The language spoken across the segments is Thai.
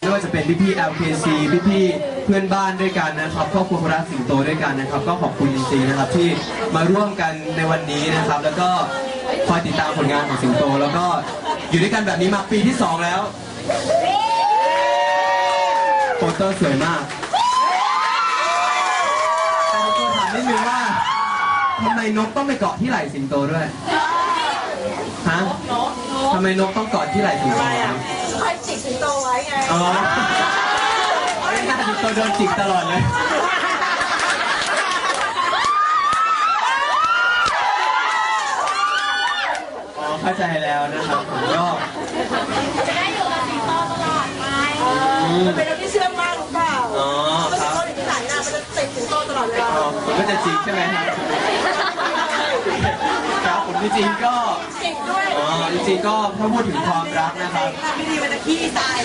ไม่ว่าจะเป็นพี่ๆ LKC พี่ๆ เพื่อนบ้านด้วยกันนะครับครอบครัวรักสิงโตด้วยกันนะครับ ก็ขอบคุณจริงๆนะครับที่มาร่วมกันในวันนี้นะครับ แล้วก็คอยติดตามผลงานของสิงโต แล้วก็อยู่ด้วยกันแบบนี้มาปีที่สองแล้วโปสเตอร์สวยมากแต่เราตัวถามนิดนึงว่าทำไมนกต้องไปเกาะที่ไหล่สิงโตด้วยฮะทำไมนกต้องเกาะที่ไหล่สิงโต ครับคอยจิกสิงโตไว้ไงอ๋อไม่น่าสิงโตโดนจิกตลอดเลยอ๋อเข้าใจแล้วนะครับผมก็จะได้อยู่กับสิงโตตลอดไปมันเป็นเรื่องที่เชื่องมากหรือเปล่าอ๋อเพราะคสิงรับโตอยู่ที่ไหนน่ะมันจะติดสิงโตตลอดเวลาอ๋อผมก็จะจิกใช่ไหมครับครับผม จริงๆก็จิกด้วยอ๋อจริงๆก็ถ้าพูดถึงความรักนะครับ พี่ดีมันจะขี้ตาย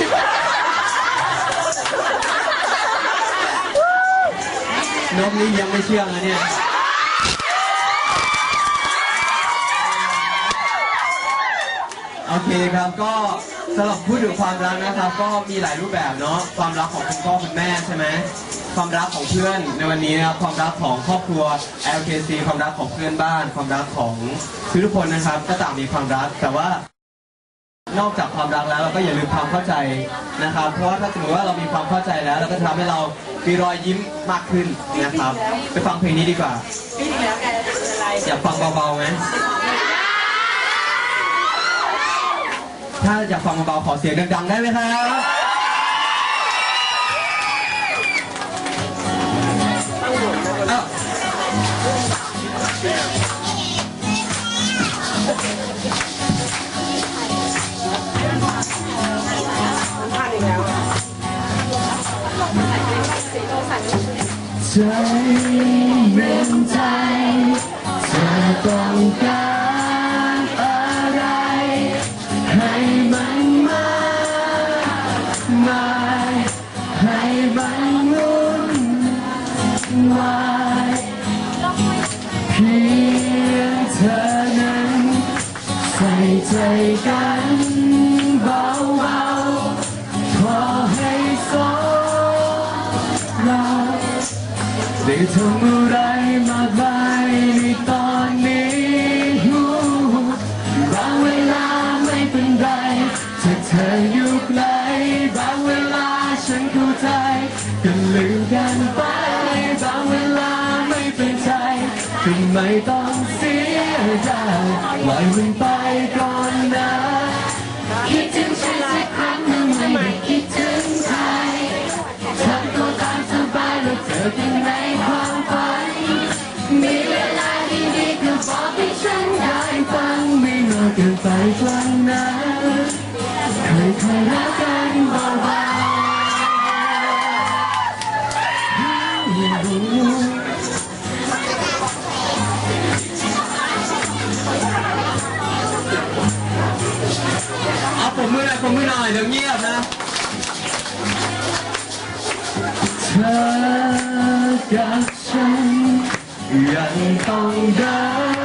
นกนี้ยังไม่เชื่องนะเนี่ย โอเคครับก็สำหรับพูดถึงความรักนะครับ ก็มีหลายรูปแบบเนาะความรักของคุณพ่อคุณแม่ใช่ไหม ความรักของเพื่อนในวันนี้นะครับความรักของครอบครัว LKC ความรักของเพื่อนบ้าน ความรักของทุกคนนะครับ ก็ต่างมีความรักแต่ว่านอกจากความรักแล้วเราก็อย่าลืมความเข้าใจนะครับ เพราะว่าถ้าสมมติว่าเรามีความเข้าใจแล้วเราก็ทำให้เรามีรอยยิ้มมากขึ้นนะครับ ไปฟังเพลงนี้ดีกว่าอะไรอยากฟังเบาๆไหมถ้าอยากฟังเบาๆขอเสียงดังๆได้ไหมครับ ใจเป็นใจเธอต้องการอะไร ให้มันมามาให้มันวุ่นวายเพียงเธอนั้นใส่ใจกัน ได้ทำอะไรมากมายในตอนนี้บางเวลาไม่เป็นไรถ้าเธออยู่ไกลบางเวลาฉันเข้าใจก็ลืมกันไป บางเวลาไม่เป็นใจก็ไม่ต้องเสียใจปล่อยมันไปก่อนนะ เกินไปกว่านั้นค่อยๆรักกันเบาๆเอาผมมือหน่อยผมมือหน่อยเดี๋ยวเงียบนะเธอกับฉันยังต้องเดิน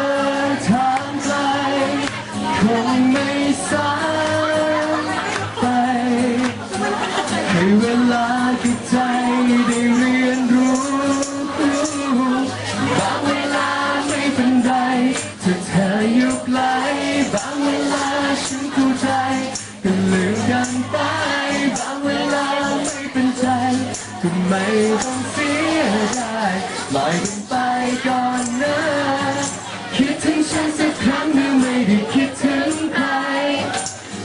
ฉันเข้าใจก็ลืมกันไปบางเวลาไม่เป็นใจก็ไม่ต้องเสียใจลอยกันไปก่อนนะคิดถึงฉันสักครั้งหรือไม่ได้คิดถึงใคร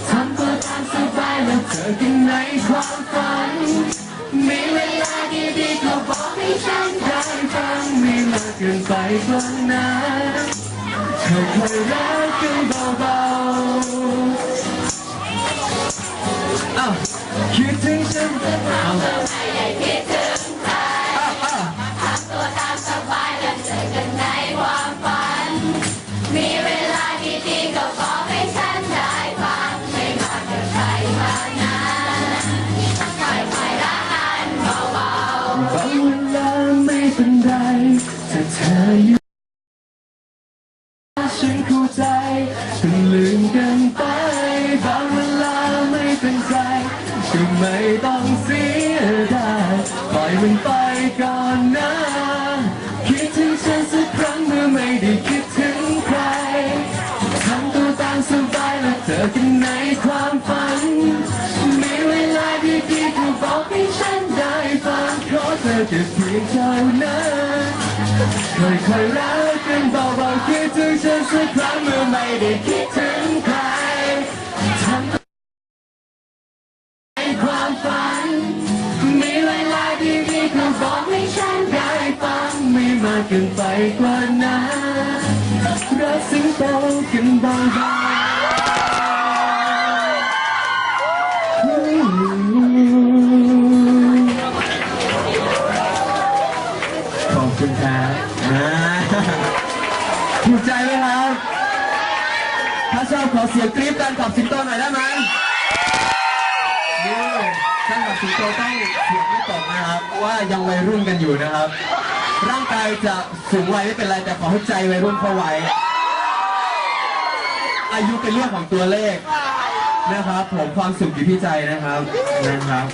ทำตัวตามสบายแล้วเจอกันในความฝันมีเวลาดีๆก็บอกให้ฉันได้ฟังไม่มากเกินไปกว่านั้น ค่อยๆรักกันเบาๆอ้าวคิดถึงฉันอ้าวอ้าวอ้าวตัวตามสบายและเจอกันในความฝัน มีเวลาดีๆก็บอให้ฉันได้ฟังไม่มากเกินไปกว่านั้นค่อยๆรักกันเบาๆบางเวลาไม่เป็นไรถ้าเธอ ลืมกันไปบางเวลาไม่เป็นไรก็ไม่ต้องเสียดายปล่อยมันไปก่อนนะคิดถึงฉันสักครั้งเมื่อไม่ได้คิดถึงใครทำตัวตามสบายและเจอกันในความฝันมีเวลาดีๆก็บอกให้ฉันได้ฟังขอเธอแค่เพียงเท่านั้นค่อยๆรัก กันเบาๆคิดถึงฉันสักครั้งเมื่อไม่ได้คิดถึงใครทำในความฝัน มีเวลาดีๆคำบอกให้ฉันได้ฟังไม่มากเกินไปกว่า ถ้าชอบขอเสียงกรี๊ดกันกับสิงโตหน่อยได้ไหมนี่ท่านกับสิงโตต้องเสียงไม่ตกนะครับเพราะว่ายังวัยรุ่นกันอยู่นะครับ ร่างกายจะสูงวัยไม่เป็นไรแต่ขอให้ใจวัยรุ่นเข้าไว้ อายุเป็นเรื่องของตัวเลขนะครับ ผมความสุขอยู่ที่ใจนะครับนะครับ